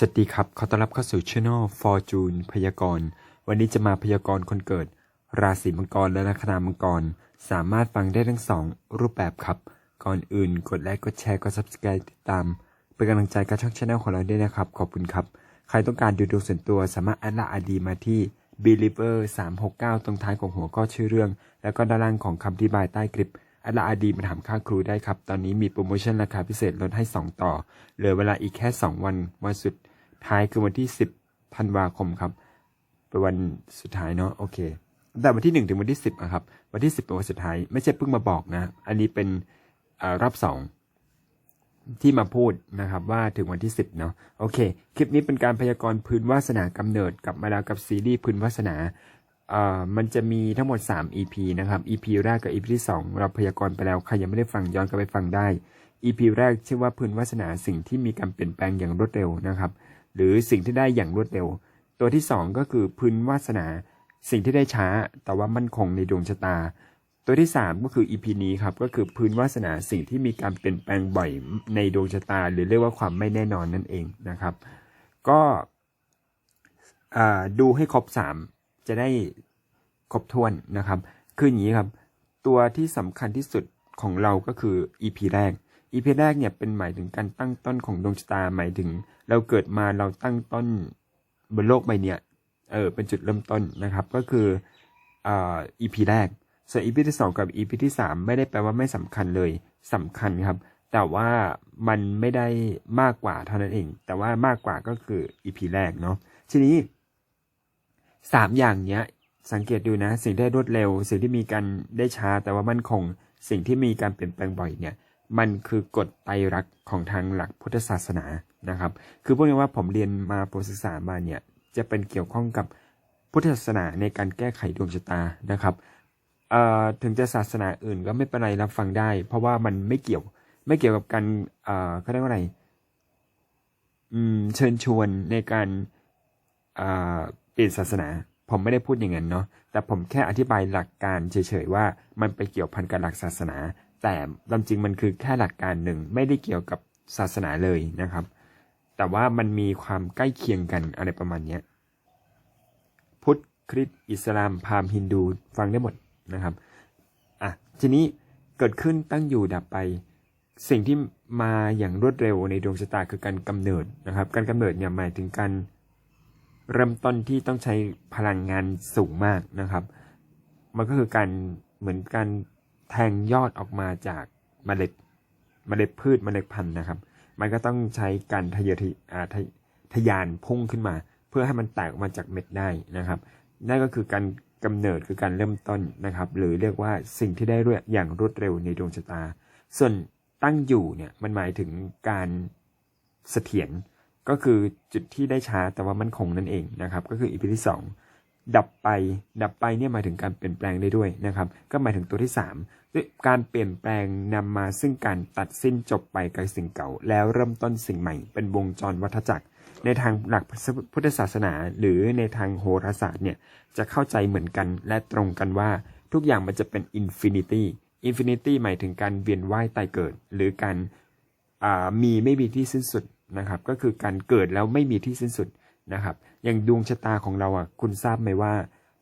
สวัสดีครับ ขอต้อนรับเข้าสู่ช่อง Fortune พยากรณ์ วันนี้จะมาพยากรณ์คนเกิด ราศีมังกรและลัคนามังกร สามารถฟังได้ทั้งสองรูปแบบครับ ก่อนอื่นกดไลค์ กดแชร์ กด Subscribe ติดตาม เป็นกำลังใจกับช่องช anel ของเราด้วยนะครับ ขอบคุณครับ ใครต้องการดูดวงส่วนตัวสามารถแอดไลน์อดีมาที่ believer 369 ตรงท้ายของหัวข้อชื่อเรื่อง แล้วก็ด้านล่างของคำอธิบายใต้คลิปอัลาอาดีมาถามค่าครูได้ครับ ตอนนี้มีโปรโมชั่นราคาพิเศษลดให้ 2 ต่อ เหลือเวลาอีกแค่ 2 วัน วันสุด ท้ายคือวันที่ 10ธันวาคมครับ เป็นวันสุดท้ายเนาะโอเคแต่วันที่ 1 ถึงวันที่ 10อะครับ วันที่ 10เป็นวันสุดท้าย ไม่ใช่เพิ่งมาบอกนะ อันนี้เป็นอรอบ 2 ที่มาพูดนะครับว่าถึงวันที่ 10 เนาะโอเค คลิปนี้เป็นการพยากรณ์พื้นวาสนากำเนิดกลับมาแล้วกับซีรีส์พื้นวาสนาเอ่อมันจะมีทั้งหมด 3 EP นะครับ EP แรกกับ EP ที่ 2 เราพยากรณ์ไปแล้ว ใครยังไม่ได้ฟังย้อนกลับไปฟังได้ EP แรกชื่อว่าพื้นวาสนาสิ่งที่มีการเปลี่ยนแปลงอย่างรวดเร็วนะครับ หรือสิ่งที่ได้อย่างรวดเร็ว ตัวที่ 2 ก็คือพื้นวาสนา สิ่งที่ได้ช้า แต่ว่ามั่นคงในดวงชะตา ตัวที่ 3 ก็คือ EP นี้ครับก็คือพื้นวาสนาสิ่งที่มีการเปลี่ยนแปลงบ่อยในดวงชะตา หรือเรียกว่าความไม่แน่นอนนั่นเองนะครับ ก็ดูให้ครบ 3 จะได้ครบถ้วนนะครับ คืออย่างนี้ครับ ตัวที่สำคัญที่สุดของเราก็คือ EP แรก EP แรกเนี่ยเป็นหมายถึงการตั้งต้นของดวงชะตาหมายถึง เราเกิดมาเราตั้งต้นบนโลกใบเนี้ยเออเป็นจุดเริ่มต้นนะครับ ก็คืออ่า EP แรกส่วน EP ที่สองกับ EP ที่สามไม่ได้แปลว่าไม่สำคัญเลยสำคัญครับ แต่ว่ามันไม่ได้มากกว่าเท่านั้นเอง แต่ว่ามากกว่าก็คือ EP แรกเนาะทีนี้สามอย่างเนี้ยสังเกตดูนะ สิ่งที่รวดเร็ว สิ่งที่มีการได้ช้าแต่ว่ามั่นคง สิ่งที่มีการเปลี่ยนแปลงบ่อยเนี่ย มันคือกฎไตรลักษณ์ของทางหลักพุทธศาสนานะครับ คือพูดง่ายว่าผมเรียนมาผมศึกษามาเนี่ยจะเป็นเกี่ยวข้องกับพุทธศาสนาในการแก้ไขดวงชะตานะครับถึงจะศาสนาอื่นก็ไม่เป็นไรรับฟังได้ เพราะว่ามันไม่เกี่ยวไม่เกี่ยวกับการเขาเรียกว่าอะไรเชิญชวนในการเปลี่ยนศาสนา ผมไม่ได้พูดอย่างนั้นเนาะแต่ผมแค่อธิบายหลักการเฉยๆว่ามันไปเกี่ยวพันกับหลักศาสนา แต่ลำจริงมันคือแค่หลักการหนึ่งไม่ได้เกี่ยวกับศาสนาเลยนะครับ แต่ว่ามันมีความใกล้เคียงกันอะไรประมาณนี้พุทธคริสต์อิสลามพราหมณ์ฮินดูฟังได้หมดนะครับอะทีนี้เกิดขึ้นตั้งอยู่ดับไป สิ่งที่มาอย่างรวดเร็วในดวงชะตาคือการกำเนิดนะครับ การกำเนิดเนี่ยหมายถึงการเริ่มต้นที่ต้องใช้พลังงานสูงมากนะครับ มันก็คือการเหมือนการ แทงยอดออกมาจากเมล็ดเมล็ดพืชเมล็ดพันธุ์นะครับ มันก็ต้องใช้การทะเยอทะอ่าทะทะยานพุ่งขึ้นมา เพื่อให้มันแตกออกมาจากเม็ดได้นะครับนั่นก็คือการกำเนิดคือการเริ่มต้นนะครับ หรือเรียกว่าสิ่งที่ได้เรวดอย่างรวดเร็วในดวงชะตา ส่วนตั้งอยู่เนี่ยมันหมายถึงการเสถียรก็คือจุดที่ได้ช้าแต่ว่ามันคงนั่นเองนะครับ ก็คืออีพีที่สอง ดับไปดับไปเนี่ยหมายถึงการเปลี่ยนแปลงได้ด้วยนะครับ ก็หมายถึงตัวที่สามด้วยการเปลี่ยนแปลงนำมาซึ่งการตัดสิ้นจบไปกับสิ่งเก่า แล้วเริ่มต้นสิ่งใหม่ เป็นวงจรวัฏจักร ในทางหลักพุทธศาสนา หรือในทางโหราศาสตร์เนี่ยจะเข้าใจเหมือนกันและตรงกันว่า ทุกอย่างมันจะเป็นอินฟินิตี้อินฟินิตี้หมายถึงการเวียนว่ายตายเกิด หรือการมีไม่มีที่สิ้นสุดนะครับ ก็คือการเกิดแล้วไม่มีที่สิ้นสุด นะครับ อย่างดวงชะตาของเราอะคุณทราบไหมว่า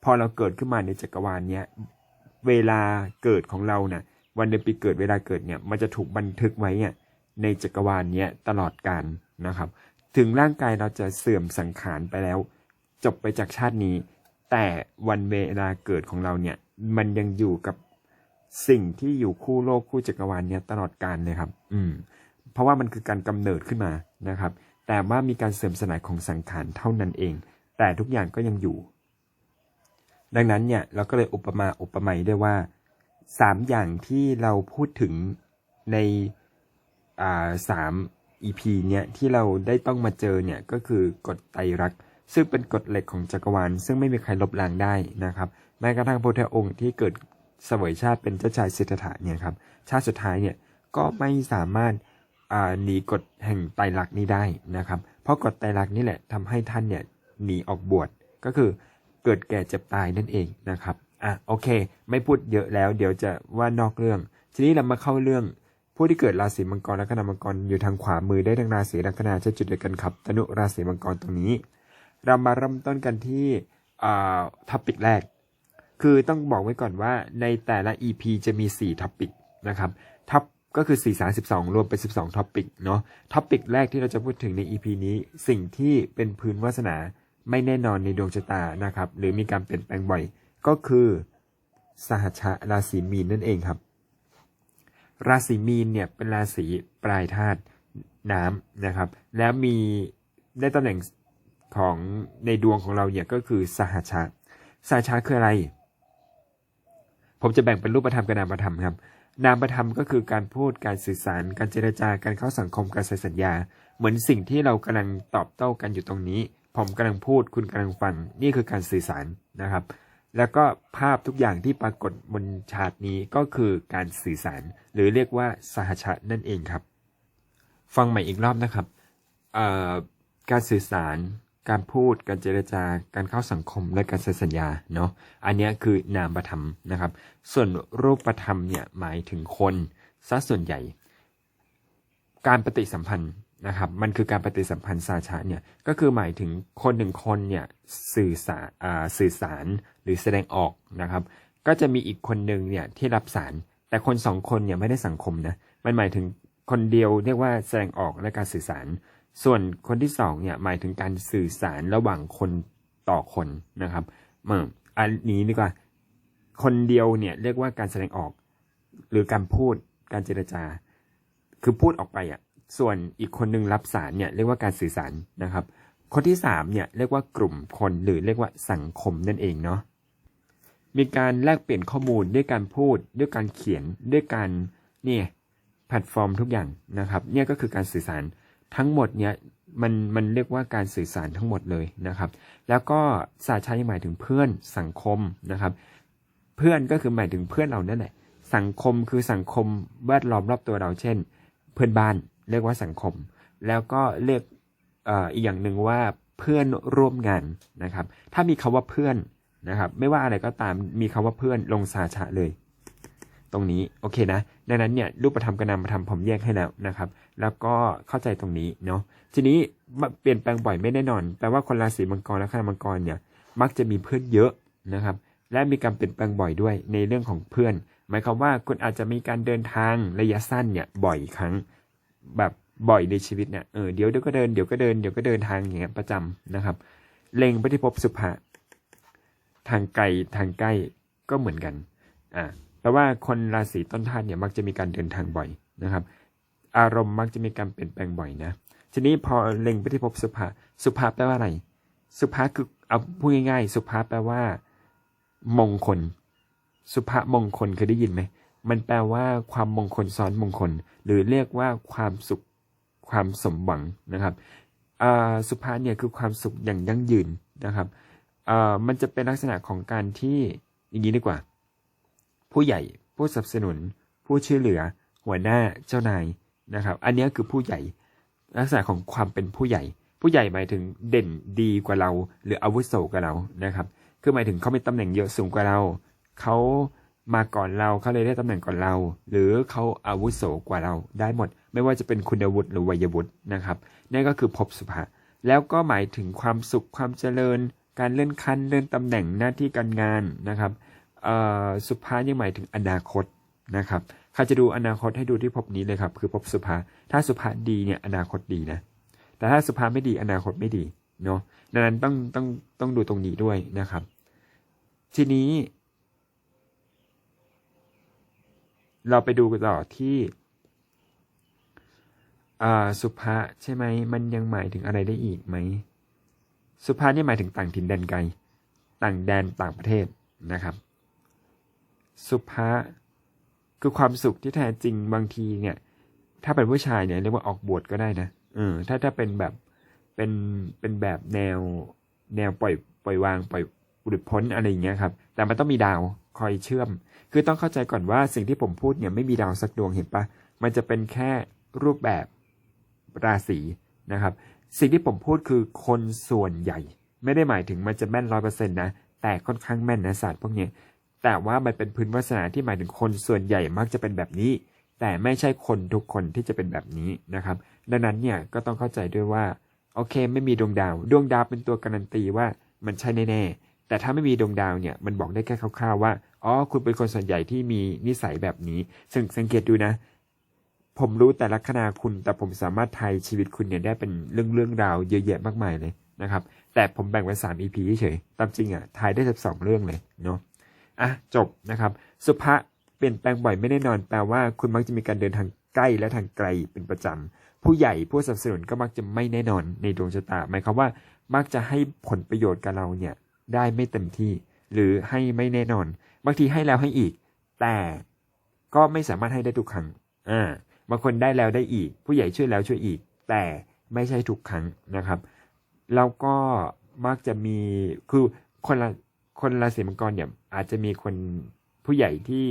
พอเราเกิดขึ้นมาในจักรวาลเนี้ยเวลาเกิดของเราน่ะวันเดือนปีเกิดเวลาเกิดเนี่ยมันจะถูกบันทึกไว้เนี่ยในจักรวาลเนี้ยตลอดกาลนะครับ ถึงร่างกายเราจะเสื่อมสังขารไปแล้ว จบไปจากชาตินี้ แต่วันเวลาเกิดของเราเนี่ยมันยังอยู่กับสิ่งที่อยู่คู่โลกคู่จักรวาลเนี่ยตลอดกาลเลยครับ อืม เพราะว่ามันคือการกำเนิดขึ้นมานะครับ แต่ว่ามีการเสื่อมสลายของสังขารเท่านั้นเอง แต่ทุกอย่างก็ยังอยู่ ดังนั้นเนี่ยเราก็เลยอุปมาอุปไมยได้ว่าสามอย่างที่เราพูดถึงในอ่าสาม EP เนี่ยที่เราได้ต้องมาเจอเนี่ยก็คือกฎไตรลักษณ์ซึ่งเป็นกฎเหล็กของจักรวาล ซึ่งไม่มีใครลบล้างได้นะครับแม้กระทั่งพระพุทธองค์ที่เกิดเสวยชาติเป็นเจ้าชายสิทธัตถะเนี่ยครับชาติสุดท้ายเนี่ยก็ไม่สามารถ หนีกฎแห่งไตรลักษณ์นี้ได้นะครับ เพราะกฎไตรลักษณ์นี่แหละทำให้ท่านเนี่ยหนีออกบวชก็คือเกิดแก่เจ็บตายนั่นเองนะครับอะโอเค ไม่พูดเยอะแล้ว เดี๋ยวจะว่านอกเรื่อง ทีนี้เรามาเข้าเรื่องผู้ที่เกิดราศีมังกรและคณามังกรอยู่ทางขวามือได้ทั้งราศีลัคนาใช้จุดเดียวกันครับตนุราศีมังกรตรงนี้ เรามาเริ่มต้นกันที่ท็อปิกแรก คือต้องบอกไว้ก่อนว่าในแต่ละ EP จะมี 4ท็อปิกนะครับท็อป ก็คือ 4 3 2 รวมเป็น 12ท็อปิกเนาะท็อปิกแรกที่เราจะพูดถึงใน EP นี้สิ่งที่เป็นพื้นวาสนาไม่แน่นอนในดวงชะตานะครับ หรือมีการเปลี่ยนแปลงบ่อย ก็คือสหัชะราศีมีนนั่นเองครับ ราศีมีนเนี่ยเป็นราศีปลายธาตุน้ำนะครับ แล้วมีได้ตำแหน่งของในดวงของเราเนี่ยก็คือสหัชชะสหัชชะคืออะไร ผมจะแบ่งเป็นรูปธรรมกับนามธรรมครับ นามธรรมก็คือการพูดการสื่อสาร การเจรจาการเข้าสังคมการใส่สัญญา เหมือนสิ่งที่เรากำลังตอบโต้กันอยู่ตรงนี้ ผมกำลังพูดคุณกำลังฟังนี่คือการสื่อสารนะครับ แล้วก็ภาพทุกอย่างที่ปรากฏบนชาร์ตนี้ก็คือการสื่อสาร หรือเรียกว่าสหชานั่นเองครับ ฟังใหม่อีกรอบนะครับการสื่อสาร การพูดการเจรจาการเข้าสังคมและการเซ็นสัญญาเนาะอันนี้คือนามประธรรมนะครับ ส่วนรูปประธรรมเนี่ยหมายถึงคนซะส่วนใหญ่ การปฏิสัมพันธ์นะครับมันคือการปฏิสัมพันธ์สาชาเนี่ยก็คือหมายถึงคนหนึ่งคนเนี่ยสื่อสารสื่อสารหรือแสดงออกนะครับ ก็จะมีอีกคนหนึ่งเนี่ยที่รับสาร แต่คนสองคนเนี่ยไม่ได้สังคมนะมันหมายถึงคนเดียวเรียกว่าแสดงออกและการสื่อสาร ส่วนคนที่สองเนี่ยหมายถึงการสื่อสารระหว่างคนต่อคนนะครับเมื่ออันนี้ดีกว่า คนเดียวเนี่ยเรียกว่าการแสดงออก หรือการพูดการเจรจา คือพูดออกไปอะส่วนอีกคนหนึ่งรับสารเนี่ยเรียกว่าการสื่อสารนะครับ คนที่สามเนี่ยเรียกว่ากลุ่มคนหรือเรียกว่าสังคมนั่นเองเนาะมีการแลกเปลี่ยนข้อมูลด้วยการพูด ด้วยการเขียนด้วยการเนี่ยแพลตฟอร์มทุกอย่างนะครับ เนี่ยก็คือการสื่อสาร ทั้งหมดเนี่ยมันมันเรียกว่าการสื่อสารทั้งหมดเลยนะครับ แล้วก็สาชาหมายถึงเพื่อนสังคมนะครับ เพื่อนก็คือหมายถึงเพื่อนเรานั่นแหละสังคมคือสังคมแวดล้อมรอบตัวเราเช่น เพื่อนบ้านเรียกว่าสังคม แล้วก็เรียกอีกอย่างหนึ่งว่าเพื่อนร่วมงานนะครับ ถ้ามีคาว่าเพื่อนนะครับ ไม่ว่าอะไรก็ตามมีคาว่าเพื่อนลงสาชะเลย ตรงนี้โอเคนะดังนั้นเนี่ยรูปธรรมกับนามธรรมผมแยกให้แล้วนะครับ แล้วก็เข้าใจตรงนี้เนาะทีนี้เปลี่ยนแปลงบ่อยไม่แน่นอนแปลว่าคนราศีมังกรและคณมังกรเนี่ยมักจะมีเพื่อนเยอะนะครับ และมีการเปลี่ยนแปลงบ่อยด้วยในเรื่องของเพื่อน หมายความว่าคุณอาจจะมีการเดินทางระยะสั้นเนี่ยบ่อยครั้งแบบบ่อยในชีวิตเนี่ยเออเดี๋ยวเดี๋ยวก็เดินเดี๋ยวก็เดินเดี๋ยวก็เดินทางอย่างเงี้ยประจำนะครับเล็งไปที่พบสุภะทางไกลทางใกล้ก็เหมือนกันอ่า แปลว่าคนราศีต้นธาตุเนี่ยมักจะมีการเดินทางบ่อยนะครับ อารมณ์มักจะมีการเปลี่ยนแปลงบ่อยนะ ทีนี้พอเล็งไปที่พบสุภะสุภาแปลว่าอะไร สุภาคือเอาพูดง่ายๆ สุภาแปลว่า มงคล สุภามงคลเคยได้ยินไหมมันแปลว่าความมงคลซ้อนมงคล หรือเรียกว่าความสุขความสมหวังนะครับสุภาเนี่ยคือความสุขอย่างยั่งยืนนะครับมันจะเป็นลักษณะของการที่อย่างนี้ดีกว่า ผู้ใหญ่ ผู้สนับสนุน ผู้ช่วยเหลือ หัวหน้าเจ้านายนะครับ อันนี้คือผู้ใหญ่ลักษณะของความเป็นผู้ใหญ่ ผู้ใหญ่หมายถึงเด่นดีกว่าเรา หรืออาวุโสกว่าเรานะครับ คือหมายถึงเขามีตำแหน่งเยอะสูงกว่าเราเขามาก่อนเราเขาเลยได้ตำแหน่งก่อนเรา หรือเขาอาวุโสกว่าเราได้หมด ไม่ว่าจะเป็นคุณวุฒิหรือวัยวุฒินะครับนั่นก็คือภพสุภะแล้วก็หมายถึงความสุขความเจริญ การเลื่อนขั้นเลื่อนตำแหน่งหน้าที่การงานนะครับ สุภายังหมายถึงอนาคตนะครับใครจะดูอนาคตให้ดูที่ภพนี้เลยครับ คือภพสุภาถ้าสุภาดีเนี่ยอนาคตดีนะ แต่ถ้าสุภาไม่ดีอนาคตไม่ดีเนาะดังนั้นต้องต้องต้องดูตรงนี้ด้วยนะครับ ทีนี้ เราไปดูต่อที่สุภาใช่ไหมมันยังหมายถึงอะไรได้อีกไหมสุภาเนี่ยหมายถึงต่างถิ่นแดนไกล ต่างแดนต่างประเทศนะครับ สุภาคือความสุขที่แท้จริงบางทีเนี่ย ถ้าเป็นผู้ชายเนี่ยเรียกว่าออกบวชก็ได้นะเออถ้าถ้าเป็นแบบเป็นเป็นแบบแนวแนวปล่อยปล่อยวางปล่อยหลุดพ้นอะไรอย่างเงี้ยครับ แต่มันต้องมีดาวคอยเชื่อม คือต้องเข้าใจก่อนว่าสิ่งที่ผมพูดเนี่ยไม่มีดาวสักดวงเห็นปะมันจะเป็นแค่รูปแบบราศีนะครับ สิ่งที่ผมพูดคือคนส่วนใหญ่ ไม่ได้หมายถึงมันจะแม่นร้อยเปอร์เซ็นต์นะ แต่ค่อนข้างแม่นนะศาสตร์พวกนี้ แต่ว่ามันเป็นพื้นวาสนาที่หมายถึงคนส่วนใหญ่มักจะเป็นแบบนี้ แต่ไม่ใช่คนทุกคนที่จะเป็นแบบนี้นะครับ ดังนั้นเนี่ยก็ต้องเข้าใจด้วยว่าโอเค ไม่มีดวงดาว ดวงดาวเป็นตัวการันตีว่ามันใช่แน่ๆแต่ถ้าไม่มีดวงดาวเนี่ยมันบอกได้แค่คร่าวๆว่าอ๋อคุณเป็นคนส่วนใหญ่ที่มีนิสัยแบบนี้สังสังเกตดูนะ ผมรู้แต่ลัคนาคุณ แต่ผมสามารถไทยชีวิตคุณเนี่ยได้เป็นเรื่องเรื่องราวเยอะแยะมากมายเลยนะครับ แต่ผมแบ่งเป็นสาม EP เฉยตามจริงอะทยได้สิบสองเรื่องเลยเนาะ อะจบนะครับ สุภะเปลี่ยนแปลงบ่อยไม่แน่นอนแปลว่า คุณมักจะมีการเดินทางใกล้และทางไกลเป็นประจำผู้ใหญ่ผู้สนับสนุนก็มักจะไม่แน่นอนในดวงชะตาหมายความว่า มักจะให้ผลประโยชน์กับเราเนี่ยได้ไม่เต็มที่ หรือให้ไม่แน่นอน บางทีให้แล้วให้อีก แต่ก็ไม่สามารถให้ได้ทุกครั้งอ่าบางคนได้แล้วได้อีก ผู้ใหญ่ช่วยแล้วช่วยอีก แต่ไม่ใช่ทุกครั้งนะครับแล้วก็มักจะมีคือคนละคนราศีมังกรเนี่ย อาจจะมีคนผู้ใหญ่ที่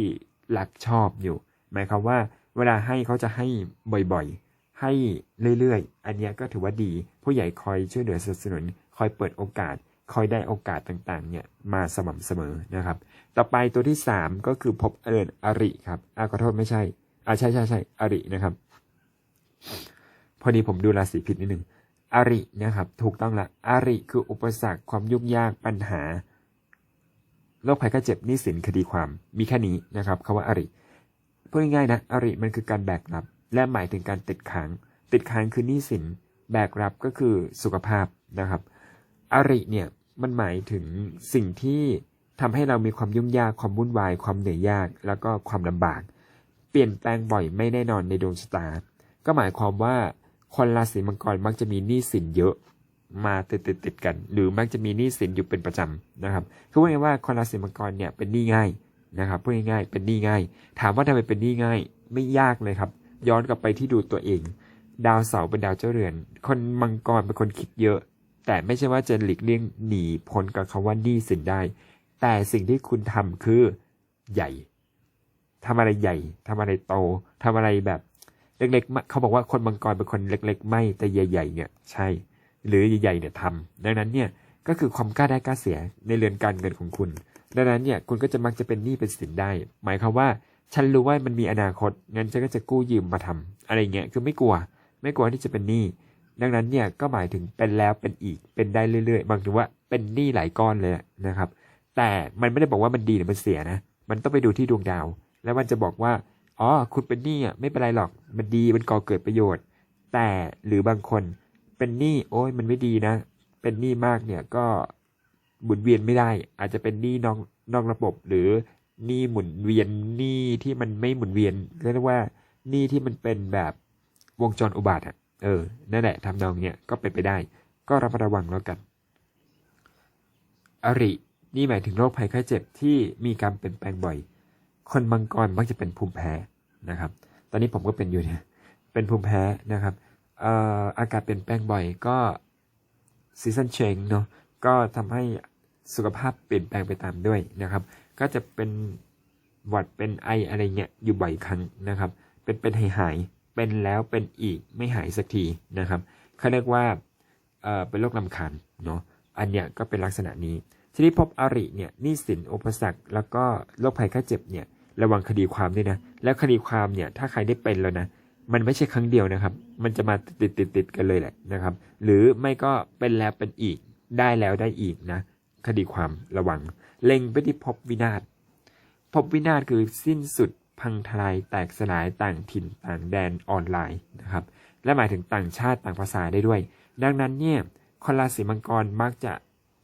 รักชอบอยู่ หมายความว่า เวลาให้เขาจะให้บ่อยๆ ให้เรื่อยๆ อันนี้ก็ถือว่าดี ผู้ใหญ่คอยช่วยเหลือสนับสนุน คอยเปิดโอกาส คอยได้โอกาสต่างๆ เนี่ยมาสม่ำเสมอนะครับ ต่อไปตัวที่สามก็คือพบเอิญอริครับอาขอโทษไม่ใช่อาใช่ใช่ใช่อรินะครับ พอดีผมดูราศีผิดนิดหนึ่งอรินะครับ ถูกต้องละอริคืออุปสรรคความยุ่งยากปัญหา โรคภัยไข้เจ็บนี้สินคดีความมีแค่นี้นะครับคาว่าอริพูดง่ายๆนะอริมันคือการแบกรับ และหมายถึงการติดค้างติดค้างคือหนี้สินแบกรับก็คือสุขภาพนะครับอริเนี่ยมันหมายถึงสิ่งที่ทำให้เรามีความยุ่งยากความวุ่นวาย ความเหนื่อยยาก แล้วก็ความลำบาก เปลี่ยนแปลงบ่อยไม่แน่นอนในดวงชะตา ก็หมายความว่าคนราศีมังกรมักจะมีหนี้สินเยอะ มาติดติดติดกัน หรือมักจะมีหนี้สินอยู่เป็นประจำนะครับคือว่าไงว่าคนราศีมังกรเนี่ยเป็นหนี้ง่ายนะครับพูดง่ายๆเป็นหนี้ง่าย ถามว่าทำไมเป็นหนี้ง่าย ไม่ยากเลยครับ ย้อนกลับไปที่ดูตัวเอง ดาวเสาร์เป็นดาวเจ้าเรือน คนมังกรเป็นคนคิดเยอะ แต่ไม่ใช่ว่าจะหลีกเลี่ยงหนีพ้นกับคาว่าหนี้สินได้ แต่สิ่งที่คุณทำคือใหญ่ทำอะไรใหญ่ ทำอะไรโต ทำอะไรแบบ เล็กๆ เขาบอกว่าคนมังกรเป็นคนเล็ก ๆ ไม่แต่ใหญ่ ๆ เนี่ย ใช่ หรือใหญ่ๆเนี่ยทำดังนั้นเนี่ยก็คือความกล้าได้กล้าเสียในเรือนการเงินของคุณ ดังนั้นเนี่ยคุณก็จะมักจะเป็นหนี้เป็นสินได้ หมายความว่าฉันรู้ว่ามันมีอนาคตงั้นฉันก็จะกู้ยืมมาทำอะไรเงี้ยคือไม่กลัว ไม่กลัวที่จะเป็นหนี้ดังนั้นเนี่ยก็หมายถึงเป็นแล้วเป็นอีกเป็นได้เรื่อยๆบางทีว่าเป็นหนี้หลายก้อนเลยนะครับ แต่มันไม่ได้บอกว่ามันดีหรือมันเสียนะ มันต้องไปดูที่ดวงดาว แล้วมันจะบอกว่าอ๋อคุณเป็นหนี้อะไม่เป็นไรหรอกมันดีมันก่อเกิดประโยชน์ แต่หรือบางคน เป็นหนี้โอ้ยมันไม่ดีนะ เป็นหนี้มากเนี่ยก็หมุนเวียนไม่ได้ อาจจะเป็นหนี้นอกนอกระบบหรือหนี้หมุนเวียนหนี้ที่มันไม่หมุนเวียนเรียกว่าหนี้ที่มันเป็นแบบวงจรอุบาทอะเออนั่นแหละทำนองเนี่ยก็เป็นไปได้ ก็ระมัดระวังแล้วกัน อริ นี่หมายถึงโรคภัยไข้เจ็บที่มีการเปลี่ยนแปลงบ่อย คนมังกรมักจะเป็นภูมิแพ้นะครับ ตอนนี้ผมก็เป็นอยู่เนี่ยเป็นภูมิแพ้นะครับ อากาศเปลี่ยนแปลงบ่อยก็ซีซันเชงเนาะก็ทำให้สุขภาพเปลี่ยนแปลงไปตามด้วยนะครับ ก็จะเป็นหวัดเป็นไออะไรเงี้ยอยู่บ่อยครั้งนะครับ เป็นเป็นหายหายๆเป็นแล้วเป็นอีกไม่หายสักทีนะครับเขาเรียกว่าเอ่อเป็นโรคลำคาญเนาะอันเนี้ยก็เป็นลักษณะนี้ ทีนี้พบอริเนี่ยนี้สินอุปสรรคแล้วก็โรคภัยไข้เจ็บเนี่ยระวังคดีความด้วยนะ แล้วคดีความเนี่ยถ้าใครได้เป็นแล้วนะ มันไม่ใช่ครั้งเดียวนะครับ มันจะมาติดติดติดๆกันเลยแหละนะครับ หรือไม่ก็เป็นแล้วเป็นอีก ได้แล้วได้อีกนะ คดีความระวัง เล็งไปที่พบวินาศ พบวินาศคือสิ้นสุดพังทลายแตกสลายต่างถิ่นต่างแดนออนไลน์นะครับ และหมายถึงต่างชาติต่างภาษาได้ด้วย ดังนั้นเนี่ยคนราศีมังกรมักจะ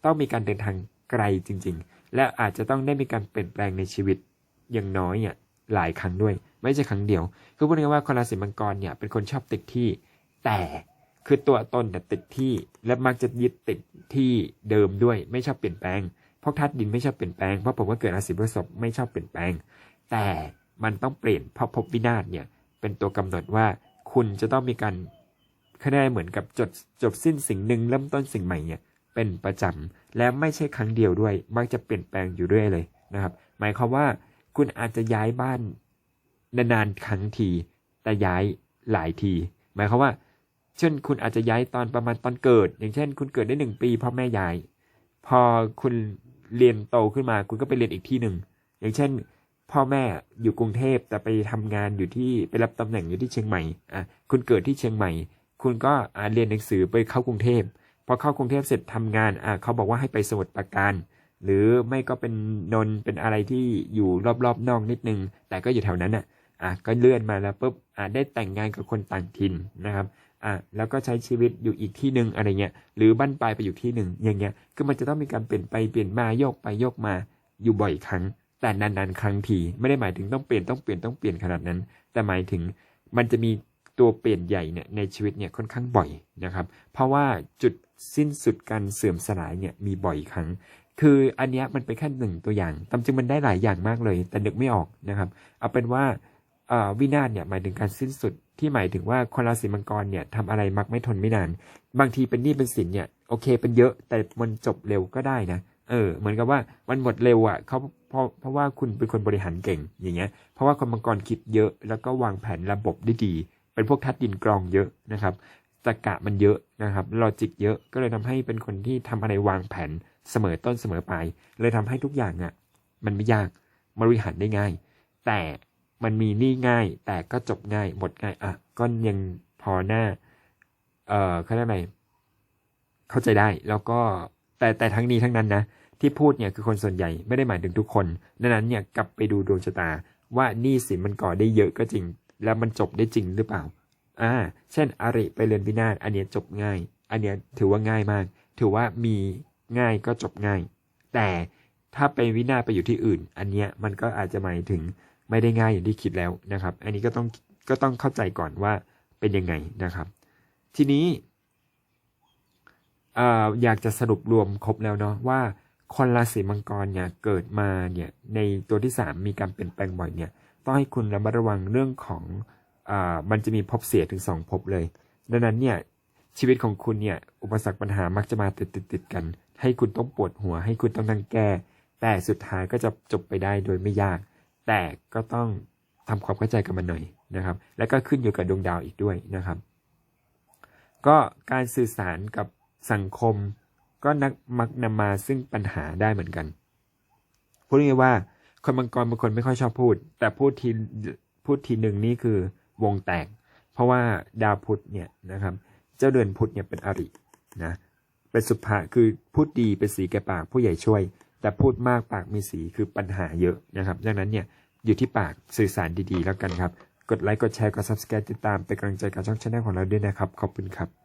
ต้องมีการเดินทางไกลจริง ๆ และอาจจะต้องได้มีการเปลี่ยนแปลงในชีวิตอย่างน้อยอะ หลายครั้งด้วย ไม่ใช่ครั้งเดียว คือพูดง่ายๆว่าคนราศีมังกรเนี่ยเป็นคนชอบติดที่ แต่คือตัวตนเนี่ติดที่และมักจะยึดติดที่เดิมด้วย ไม่ชอบเปลี่ยนแปลงเพราะธาตุดินไม่ชอบเปลี่ยนแปลงเพราะผมว่าเกิดราศีพฤษภไม่ชอบเปลี่ยนแปลง แต่มันต้องเปลี่ยนเพราะภพวินาศเนี่ยเป็นตัวกำหนดว่าคุณจะต้องมีการคะแนนเหมือนกับจดจบสิ้นสิ่งหนึ่งเริ่มต้นสิ่งใหม่เนี่ยเป็นประจำและไม่ใช่ครั้งเดียวด้วย มักจะเปลี่ยนแปลงอยู่เรื่อยเลยนะครับ หมายความว่า คุณอาจจะย้ายบ้านนานๆครั้งที แต่ย้ายหลายที หมายความว่า เช่นคุณอาจจะย้ายตอนประมาณตอนเกิด อย่างเช่น คุณเกิดได้หนึ่งปีพ่อแม่ย้าย พอคุณเรียนโตขึ้นมา คุณก็ไปเรียนอีกที่หนึ่งอย่างเช่น พ่อแม่อยู่กรุงเทพแต่ไปทำงานอยู่ที่ไปรับตำแหน่งอยู่ที่เชียงใหม่อะคุณเกิดที่เชียงใหม่ คุณก็อ่าเรียนหนังสือไปเข้ากรุงเทพพอเข้ากรุงเทพเสร็จทำงานอะเขาบอกว่าให้ไปสมุทรปราการ หรือไม่ก็เป็นนนเป็นอะไรที่อยู่รอบๆนอกนิดนึง แต่ก็อยู่แถวนั้นอะอะก็เลื่อนมาแล้วปุ๊บอะได้แต่งงานกับคนต่างถิ่นนะครับอะแล้วก็ใช้ชีวิตอยู่อีกที่หนึ่งอะไรเงี้ยหรือบั้นปลายไปอยู่ที่หนึ่งอย่างเงี้ยคือมันจะต้องมีการเปลี่ยนไปเปลี่ยนมาโยกไปโยกมาอยู่บ่อยครั้ง แต่นานๆครั้งทีไม่ได้หมายถึงต้องเปลี่ยนต้องเปลี่ยนต้องเปลี่ยนขนาดนั้น แต่หมายถึงมันจะมีตัวเปลี่ยนใหญ่เนี่ยในชีวิตเนี่ยค่อนข้างบ่อยนะครับ เพราะว่าจุดสิ้นสุดการเสื่อมสลายเนี่ยมีบ่อยครั้ง คืออันนี้มันเป็นแค่หนึ่งตัวอย่างตามจริงมันได้หลายอย่างมากเลย แต่นึกไม่ออกนะครับ เอาเป็นว่าวินาศเนี่ยหมายถึงการสิ้นสุดที่หมายถึงว่าคนราศีมังกรเนี่ยทำอะไรมักไม่ทนไม่นาน บางทีเป็นหนี้เป็นสินเนี่ยโอเค เป็นเยอะแต่มันจบเร็วก็ได้นะเออเหมือนกับว่ามันหมดเร็วอะเขาเพราะเพราะว่าคุณเป็นคนบริหารเก่งอย่างเงี้ยเพราะว่าคนมังกรคิดเยอะ แล้วก็วางแผนระบบได้ดี เป็นพวกทัดดินกรองเยอะนะครับตรรกะมันเยอะนะครับลอจิกเยอะก็เลยทำให้เป็นคนที่ทำอะไรวางแผน เสมอต้นเสมอปลายเลยทำให้ทุกอย่างอะ มันไม่ยากบริหารได้ง่าย แต่มันมีหนี้ง่าย แต่ก็จบง่าย หมดง่ายอะก็ยังพอหน้า เอ่อเขาเรียกอะไรเข้าใจได้แล้วก็แต่แต่ทั้งนี้ทั้งนั้นนะที่พูดเนี่ยคือคนส่วนใหญ่ไม่ได้หมายถึงทุกคนดังนั้นเนี่ยกลับไปดูดวงชะตา ว่าหนี้สินมันก่อได้เยอะก็จริง แล้วมันจบได้จริงหรือเปล่าอ่า เช่นอริไปเรือนพินาศอันเนี้ยจบง่าย อันเนี้ยถือว่าง่ายมาก ถือว่ามี ง่ายก็จบง่าย แต่ถ้าไปวินาไปอยู่ที่อื่น อันเนี้ยมันก็อาจจะหมายถึงไม่ได้ง่ายอย่างที่คิดแล้วนะครับ อันนี้ก็ต้องก็ต้องเข้าใจก่อนว่าเป็นยังไงนะครับ ทีนี้ออยากจะสรุปรวมครบแล้วเนาะว่าคนราศีมังกรเนี่ยเกิดมาเนี่ยในตัวที่สามมีการเปลี่ยนแปลงบ่อยเนี่ยต้องให้คุณระมัดระวังเรื่องของอ่ามันจะมีภพเสียถึงสองภพเลย ดังนั้นเนี่ยชีวิตของคุณเนี่ยอุปสรรคปัญหามักจะมาติดติดติดกัน ให้คุณต้องปวดหัว ให้คุณต้องนั่งแก้ แต่สุดท้ายก็จะจบไปได้โดยไม่ยาก แต่ก็ต้องทำความเข้าใจกับมันหน่อยนะครับ แล้วก็ขึ้นอยู่กับดวงดาวอีกด้วยนะครับ ก็การสื่อสารกับสังคมก็นักมักนำมาซึ่งปัญหาได้เหมือนกันพูดง่ายว่าคนมังกรบางคนไม่ค่อยชอบพูด แต่พูดทีพูดทีหนึ่งนี่คือวงแตก เพราะว่าดาวพุธเนี่ยนะครับ เจ้าเดือนพุธเนี่ยเป็นอรินะ เป็นสุภาคือพูดดีเป็นสีแก่ปากผู้ใหญ่ช่วย แต่พูดมากปากมีสีคือปัญหาเยอะนะครับ ดังนั้นเนี่ยอยู่ที่ปากสื่อสารดีๆแล้วกันครับ กดไลค์กดแชร์กดซับสไครต์ติดตามเป็นกำลังใจกับช่องชาแนลของเราด้วยนะครับ ขอบคุณครับ